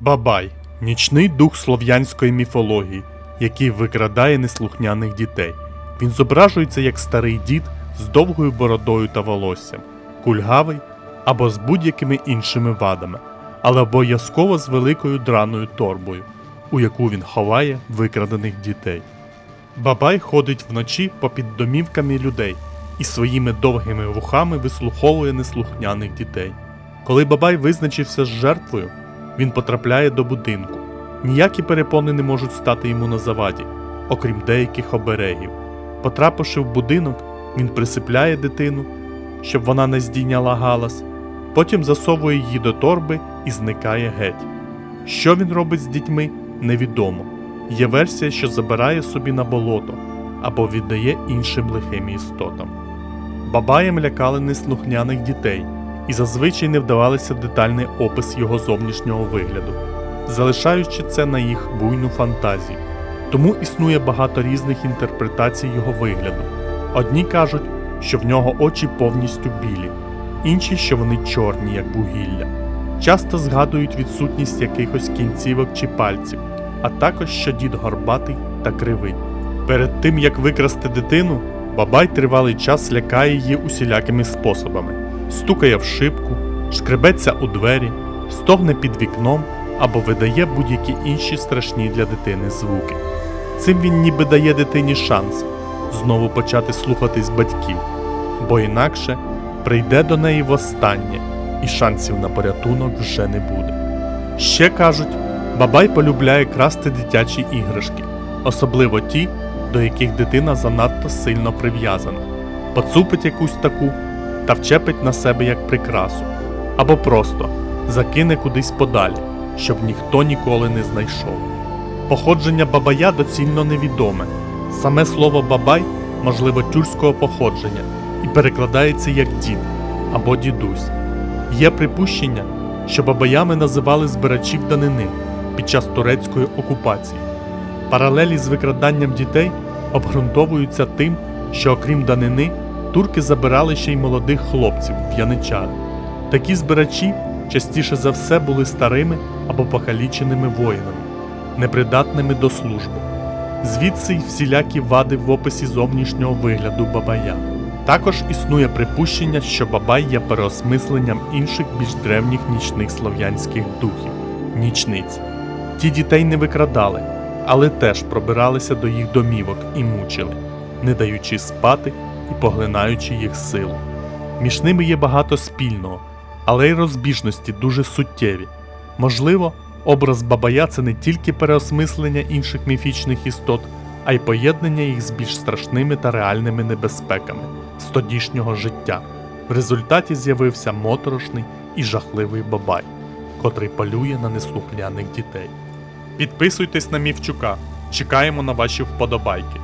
Бабай нічний дух слов'янської міфології, який викрадає неслухняних дітей. Він зображується як старий дід з довгою бородою та волоссям, кульгавий або з будь-якими іншими вадами, але обов'язково з великою драною торбою, у яку він ховає викрадених дітей. Бабай ходить вночі попід домівками людей і своїми довгими вухами вислуховує неслухняних дітей. Коли Бабай визначився з жертвою, він потрапляє до будинку. Ніякі перепони не можуть стати йому на заваді, окрім деяких оберегів. Потрапивши в будинок, він присипляє дитину, щоб вона не здійняла галас, потім засовує її до торби і зникає геть. Що він робить з дітьми, невідомо. Є версія, що забирає собі на болото або віддає іншим лихим істотам. Бабаєм лякали неслухняних дітей і зазвичай не вдавалися детальний опис його зовнішнього вигляду, залишаючи це на їх буйну фантазію. Тому існує багато різних інтерпретацій його вигляду. Одні кажуть, що в нього очі повністю білі, інші, що вони чорні, як вугілля. Часто згадують відсутність якихось кінцівок чи пальців, а також що дід горбатий та кривий. Перед тим як викрасти дитину, бабай тривалий час лякає її усілякими способами: стукає в шибку, шкребеться у двері, стогне під вікном або видає будь-які інші страшні для дитини звуки. Цим він ніби дає дитині шанс знову почати слухатись батьків, бо інакше прийде до неї востаннє, і шансів на порятунок вже не буде. Ще кажуть, бабай полюбляє красти дитячі іграшки, особливо ті, до яких дитина занадто сильно прив'язана, поцупить якусь таку та вчепить на себе як прикрасу, або просто закине кудись подалі, щоб ніхто ніколи не знайшов. Походження бабая доцільно невідоме. Саме слово бабай, можливо, тюркського походження і перекладається як дід або дідусь. Є припущення, що бабаями називали збирачів данини під час турецької окупації. Паралелі з викраданням дітей обґрунтовуються тим, що окрім данини, турки забирали ще й молодих хлопців в яничари. Такі збирачі частіше за все були старими або покаліченими воїнами, непридатними до служби. Звідси й всілякі вади в описі зовнішнього вигляду бабая. Також існує припущення, що бабай є переосмисленням інших більш древніх нічних слов'янських духів нічниць. Ті дітей не викрадали, але теж пробиралися до їх домівок і мучили, не даючи спати і поглинаючи їх силу. Між ними є багато спільного, але й розбіжності дуже суттєві. Можливо, образ бабая це не тільки переосмислення інших міфічних істот, а й поєднання їх з більш страшними та реальними небезпеками з тодішнього життя. В результаті з'явився моторошний і жахливий бабай, котрий полює на неслухняних дітей. Підписуйтесь на Мівчука. Чекаємо на ваші вподобайки.